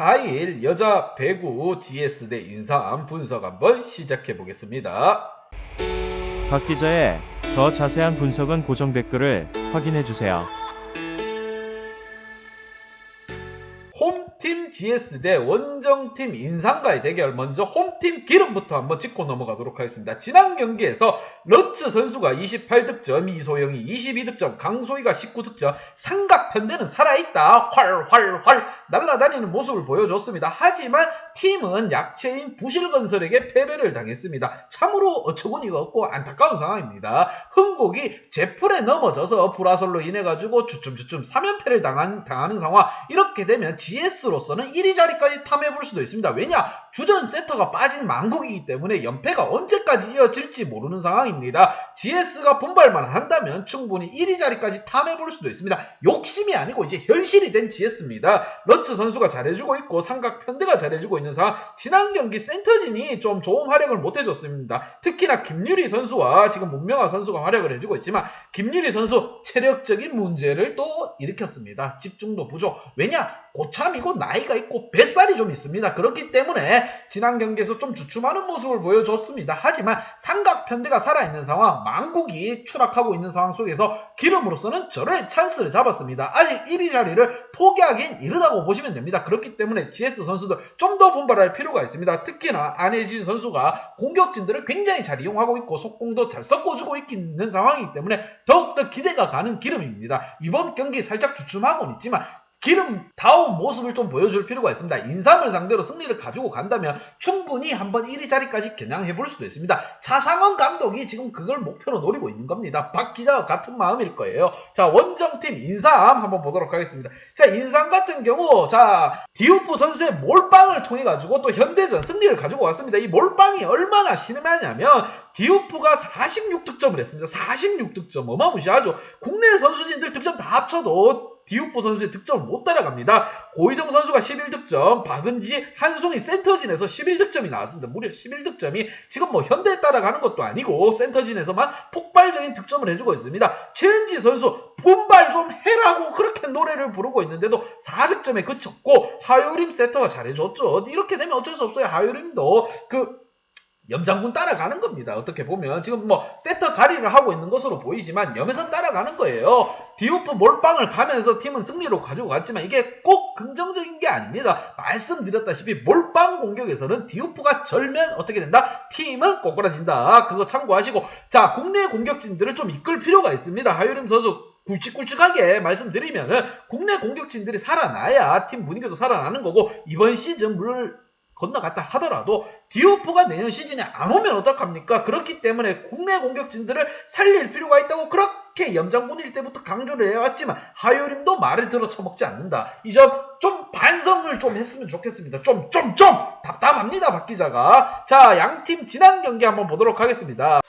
10월 14일 여자 배구 GS 대 인삼 분석 한번 시작해 보겠습니다. 박 기자의 더 자세한 분석은 고정 댓글을 확인해 주세요. GS 대 원정팀 인삼과의 대결 먼저 홈팀 기름부터 한번 짚고 넘어가도록 하겠습니다. 지난 경기에서 러츠 선수가 28득점, 이소영이 22득점, 강소희가 19득점, 삼각편대는 살아있다. 활활활 날아다니는 모습을 보여줬습니다. 하지만 팀은 약체인 부실건설에게 패배를 당했습니다. 참으로 어처구니가 없고 안타까운 상황입니다. 흥국이 제풀에 넘어져서 불화설로 인해가지고 주춤주춤 3연패를 당한, 당하는 상황 이렇게 되면 GS로서는 1위 자리까지 탐해볼 수도 있습니다. 왜냐? 주전 세터가 빠진 망국이기 때문에 연패가 언제까지 이어질지 모르는 상황입니다. GS가 분발만 한다면 충분히 1위 자리까지 탐해볼 수도 있습니다. 욕심이 아니고 이제 현실이 된 GS입니다. 러츠 선수가 잘해주고 있고 삼각 편대가 잘해주고 있는 상황. 지난 경기 센터진이 좀 좋은 활약을 못해줬습니다. 특히나 김유리 선수와 지금 문명아 선수가 활약을 해주고 있지만 김유리 선수 체력적인 문제를 또 일으켰습니다. 집중도 부족. 왜냐? 고참이고 나이가 있고 뱃살이 좀 있습니다. 그렇기 때문에 지난 경기에서 좀 주춤하는 모습을 보여줬습니다. 하지만 삼각 편대가 살아있는 상황, 망국이 추락하고 있는 상황 속에서 기름으로서는 절호의 찬스를 잡았습니다. 아직 1위 자리를 포기하긴 이르다고 보시면 됩니다. 그렇기 때문에 GS 선수들 좀 더 분발할 필요가 있습니다. 특히나 안혜진 선수가 공격진들을 굉장히 잘 이용하고 있고 속공도 잘 섞어주고 있는 상황이기 때문에 더욱더 기대가 가는 기름입니다. 이번 경기 살짝 주춤하고는 있지만 기름 다운 모습을 좀 보여줄 필요가 있습니다. 인삼을 상대로 승리를 가지고 간다면 충분히 한번 1위 자리까지 겨냥해 볼 수도 있습니다. 차상원 감독이 지금 그걸 목표로 노리고 있는 겁니다. 박 기자와 같은 마음일 거예요. 자, 원정팀 인삼 한번 보도록 하겠습니다. 자, 인삼 같은 경우, 자, 디오프 선수의 몰빵을 통해 가지고 또 현대전 승리를 가지고 왔습니다. 이 몰빵이 얼마나 심하냐면 디오프가 46득점을 했습니다. 46득점 어마무시하죠. 국내 선수진들 득점 다 합쳐도 디오포 선수의 득점을 못 따라갑니다. 고희정 선수가 11득점, 박은지, 한송이 센터진에서 11득점이 나왔습니다. 무려 11득점이 지금 뭐 현대에 따라가는 것도 아니고 센터진에서만 폭발적인 득점을 해주고 있습니다. 최은지 선수 분발 좀 해라고 그렇게 노래를 부르고 있는데도 4득점에 그쳤고 하요림 세터가 잘해줬죠. 이렇게 되면 어쩔 수 없어요. 하요림도 그 염장군 따라가는 겁니다. 어떻게 보면 지금 뭐 세터 가리를 하고 있는 것으로 보이지만 염에선 따라가는 거예요. 디오프 몰빵을 가면서 팀은 승리로 가지고 갔지만 이게 꼭 긍정적인 게 아닙니다. 말씀드렸다시피 몰빵 공격에서는 디오프가 절면 어떻게 된다? 팀은 꼬꾸라진다. 그거 참고하시고 자 국내 공격진들을 좀 이끌 필요가 있습니다. 하유림 선수 굵직굵직하게 말씀드리면은 국내 공격진들이 살아나야 팀 분위기도 살아나는 거고 이번 시즌 물 건너갔다 하더라도 디오프가 내년 시즌에 안 오면 어떡합니까? 그렇기 때문에 국내 공격진들을 살릴 필요가 있다고 그렇게 염장군일 때부터 강조를 해왔지만 하요림도 말을 들어 처먹지 않는다. 이 점 좀 반성을 좀 했으면 좋겠습니다. 좀 좀 좀 답답합니다 박 기자가. 자 양팀 지난 경기 한번 보도록 하겠습니다.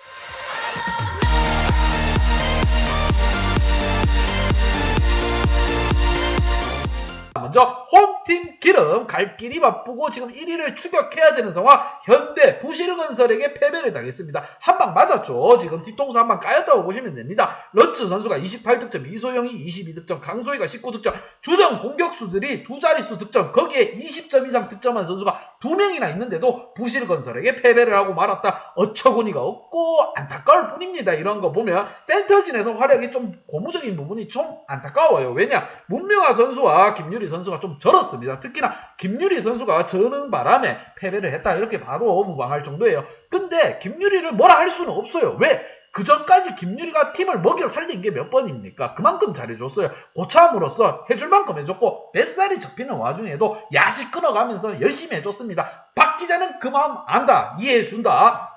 먼저 홈팀 기름 갈 길이 바쁘고 지금 1위를 추격해야 되는 상황 현대 부실건설에게 패배를 당했습니다. 한 방 맞았죠. 지금 뒤통수 한 방 까였다고 보시면 됩니다. 러츠 선수가 28득점, 이소영이 22득점, 강소희가 19득점, 주전 공격수들이 두 자릿수 득점, 거기에 20점 이상 득점한 선수가 두 명이나 있는데도 부실건설에게 패배를 하고 말았다. 어처구니가 없고 안타까울 뿐입니다. 이런 거 보면 센터진에서 활약이 좀 고무적인 부분이 좀 안타까워요. 왜냐? 문명아 선수와 김유리 선수가 좀 절었습니다. 특히나 김유리 선수가 저는 바람에 패배를 했다 이렇게 봐도 무방할 정도예요. 근데 김유리를 뭐라 할 수는 없어요. 왜? 그 전까지 김유리가 팀을 먹여 살린 게 몇 번입니까? 그만큼 잘해줬어요. 고참으로서 해줄 만큼 해줬고 뱃살이 접히는 와중에도 야식 끊어가면서 열심히 해줬습니다. 박 기자는 그 마음 안다. 이해해준다.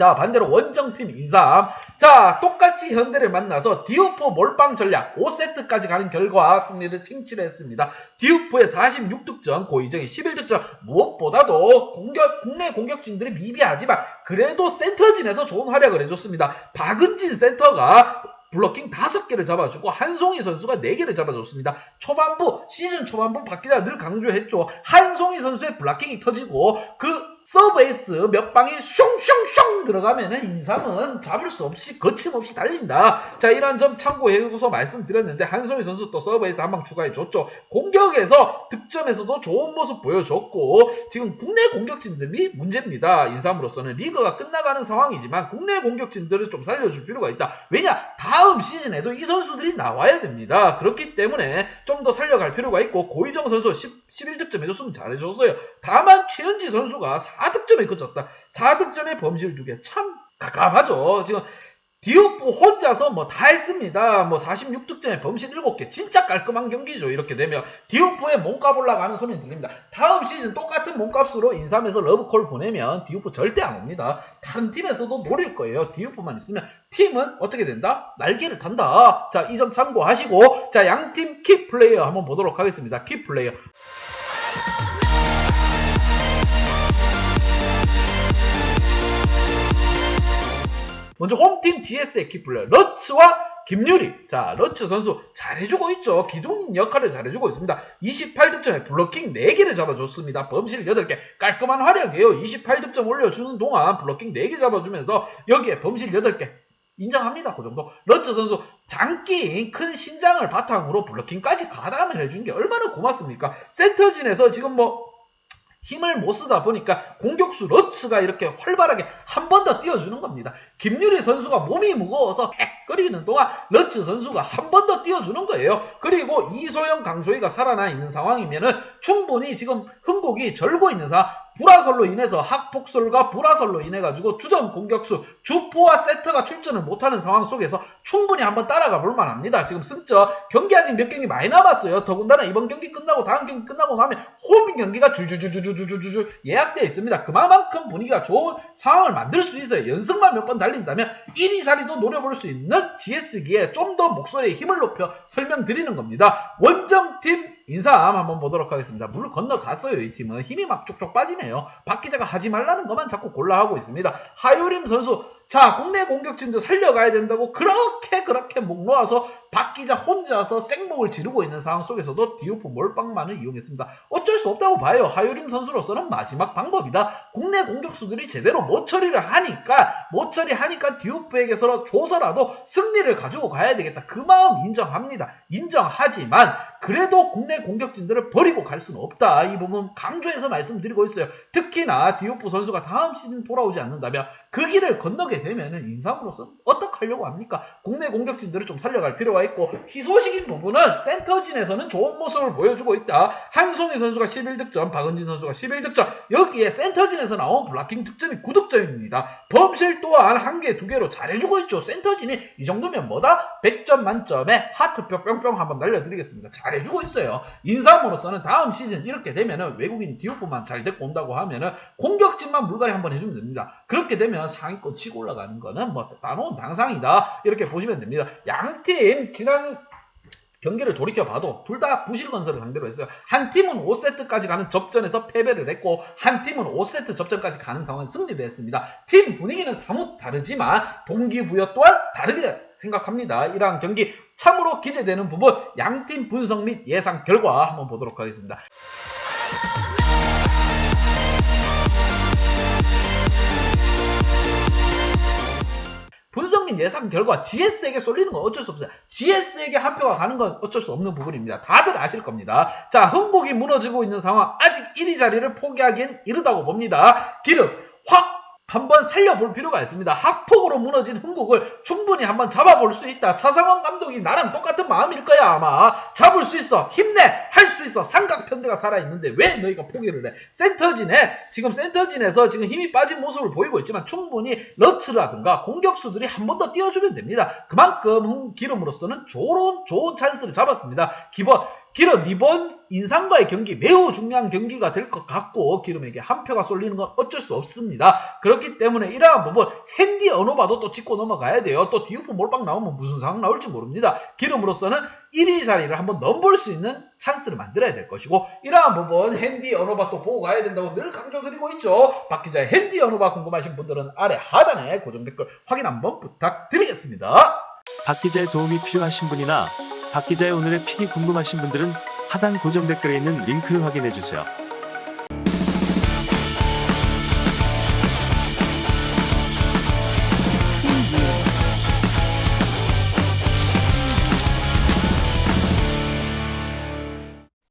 자 반대로 원정팀 인삼 자 똑같이 현대를 만나서 디오포 몰빵 전략 5세트까지 가는 결과 승리를 칭치했습니다 디오포의 46득점 고이정의 11득점 무엇보다도 공격 국내 공격진들이 미비하지만 그래도 센터진에서 좋은 활약을 해줬습니다 박은진 센터가 블로킹 5개를 잡아주고 한송이 선수가 4개를 잡아줬습니다. 초반부 시즌 초반부 박기자 늘 강조했죠. 한송이 선수의 블로킹이 터지고 그 서브에이스 몇 방이 슝슝슝 들어가면은 인삼은 잡을 수 없이 거침없이 달린다. 자, 이런 점 참고해서 말씀드렸는데 한송희 선수 또 서브에이스 한 방 추가해 줬죠. 공격에서 득점에서도 좋은 모습 보여줬고 지금 국내 공격진들이 문제입니다. 인삼으로서는 리그가 끝나가는 상황이지만 국내 공격진들을 좀 살려줄 필요가 있다. 왜냐? 다음 시즌에도 이 선수들이 나와야 됩니다. 그렇기 때문에 좀 더 살려갈 필요가 있고 고희정 선수 10, 11득점 해줬으면 잘해줬어요. 다만 최현지 선수가 4득점에 그쳤다. 4득점에 범실 2개 참 가깝하죠. 지금 디오프 혼자서 뭐 다 했습니다. 뭐 46득점에 범실 7개 진짜 깔끔한 경기죠. 이렇게 되면 디오프의 몸값 올라가는 소리는 들립니다. 다음 시즌 똑같은 몸값으로 인삼에서 러브콜 보내면 디오프 절대 안 옵니다. 다른 팀에서도 노릴 거예요. 디오프만 있으면 팀은 어떻게 된다? 날개를 탄다. 자, 이 점 참고하시고 자, 양팀 키 플레이어 한번 보도록 하겠습니다. 키 플레이어. 먼저 홈팀 GS의 키플레이어 러츠와 김유리. 자, 러츠 선수 잘해주고 있죠. 기둥 역할을 잘해주고 있습니다. 28득점에 블로킹 4개를 잡아줬습니다. 범실 8개. 깔끔한 활약이에요. 28득점 올려주는 동안 블로킹 4개 잡아주면서 여기에 범실 8개. 인정합니다. 그 정도. 러츠 선수 장기인 큰 신장을 바탕으로 블로킹까지 가담을 해준 게 얼마나 고맙습니까? 센터진에서 지금 뭐 힘을 못 쓰다 보니까 공격수 러츠가 이렇게 활발하게 한 번더 띄워주는 겁니다. 김유리 선수가 몸이 무거워서 헥거리는 동안 러츠 선수가 한 번더 띄워주는 거예요. 그리고 이소영, 강소희가 살아나 있는 상황이면은 충분히 지금 흥 국이 절고 있는 상황. 불화설로 인해서 학폭설과 불화설로 인해 가지고 주전 공격수 주포와 세트가 출전을 못하는 상황 속에서 충분히 한번 따라가 볼 만합니다. 지금 승점 경기 아직 몇 경기 많이 남았어요. 더군다나 이번 경기 끝나고 다음 경기 끝나고 나면 홈 경기가 줄줄줄줄줄줄줄 예약되어 있습니다. 그만큼 분위기가 좋은 상황을 만들 수 있어요. 연승만 몇 번 달린다면 1위 자리도 노려볼 수 있는 GS기에 좀 더 목소리에 힘을 높여 설명드리는 겁니다. 원정팀 인삼 한번 보도록 하겠습니다. 물을 건너갔어요, 이 팀은. 힘이 막 쪽쪽 빠지네요. 박 기자가 하지 말라는 것만 자꾸 골라 하고 있습니다. 하유림 선수, 자, 국내 공격진도 살려가야 된다고 그렇게 그렇게 목 놓아서 박 기자 혼자서 생목을 지르고 있는 상황 속에서도 디오프 몰빵만을 이용했습니다. 어쩔 수 없다고 봐요. 하유림 선수로서는 마지막 방법이다. 국내 공격수들이 제대로 못 처리를 하니까, 못 처리하니까 디오프에게서 줘서라도 승리를 가지고 가야 되겠다. 그 마음 인정합니다. 인정하지만, 그래도 국내 공격진들을 버리고 갈 수는 없다. 이 부분 강조해서 말씀드리고 있어요. 특히나 디오프 선수가 다음 시즌 돌아오지 않는다면 그 길을 건너게 되면은 인삼으로서 어떻게 하려고 합니까? 국내 공격진들을 좀 살려갈 필요가 있고 희소식인 부분은 센터진에서는 좋은 모습을 보여주고 있다. 한송희 선수가 11득점, 박은진 선수가 11득점. 여기에 센터진에서 나온 블락킹 득점이 9득점입니다. 범실 또한 한 개, 두 개로 잘해주고 있죠. 센터진이 이 정도면 뭐다? 100점 만점에 하트표 뿅뿅 한번 날려드리겠습니다. 잘해주고 있어요. 인삼으로서는 다음 시즌 이렇게 되면은 외국인 디오프만 잘 데리고 온다고 하면은 공격진만 물갈이 한번 해주면 됩니다. 그렇게 되면 상위권 치고 올라가는 거는 뭐 따놓은 당상이다. 이렇게 보시면 됩니다. 양팀 지난 경기를 돌이켜봐도 둘 다 부실건설을 상대로 했어요. 한 팀은 5세트까지 가는 접전에서 패배를 했고 한 팀은 5세트 접전까지 가는 상황에 승리를 했습니다. 팀 분위기는 사뭇 다르지만 동기부여 또한 다르게 생각합니다. 이러한 경기 참으로 기대되는 부분 양팀 분석 및 예상 결과 한번 보도록 하겠습니다. 및 예상 결과 GS에게 쏠리는 건 어쩔 수 없어요. GS에게 한 표가 가는 건 어쩔 수 없는 부분입니다. 다들 아실 겁니다. 자, 흥국이 무너지고 있는 상황, 아직 1위 자리를 포기하기엔 이르다고 봅니다. 기름 확 한번 살려볼 필요가 있습니다. 학폭 으로 무너진 흥국을 충분히 한번 잡아볼 수 있다. 차상원 감독이 나랑 똑같은 마음일 거야 아마. 잡을 수 있어. 힘내. 할 수 있어. 삼각편대가 살아있는데 왜 너희가 포기를 해? 센터진에 지금 센터진에서 지금 힘이 빠진 모습을 보이고 있지만 충분히 러츠라든가 공격수들이 한 번더 띄워주면 됩니다. 그만큼 흥- 기름으로서는 좋은 좋은 찬스를 잡았습니다. 기본 기름 이번 인상과의 경기 매우 중요한 경기가 될 것 같고 기름에게 한 표가 쏠리는 건 어쩔 수 없습니다. 그렇기 때문에 이러한 부분 핸디 언어봐도 또 짚고 넘어가야 돼요. 또 디우프 몰빵 나오면 무슨 상황 나올지 모릅니다. 기름으로서는 1위 자리를 한번 넘볼 수 있는 찬스를 만들어야 될 것이고 이러한 부분 핸디 언어바 또 보고 가야 된다고 늘 강조드리고 있죠. 박 기자의 핸디 언어바 궁금하신 분들은 아래 하단에 고정 댓글 확인 한번 부탁드리겠습니다. 박 기자의 도움이 필요하신 분이나 박 기자의 오늘의 픽이 궁금하신 분들은 하단 고정 댓글에 있는 링크를 확인해 주세요.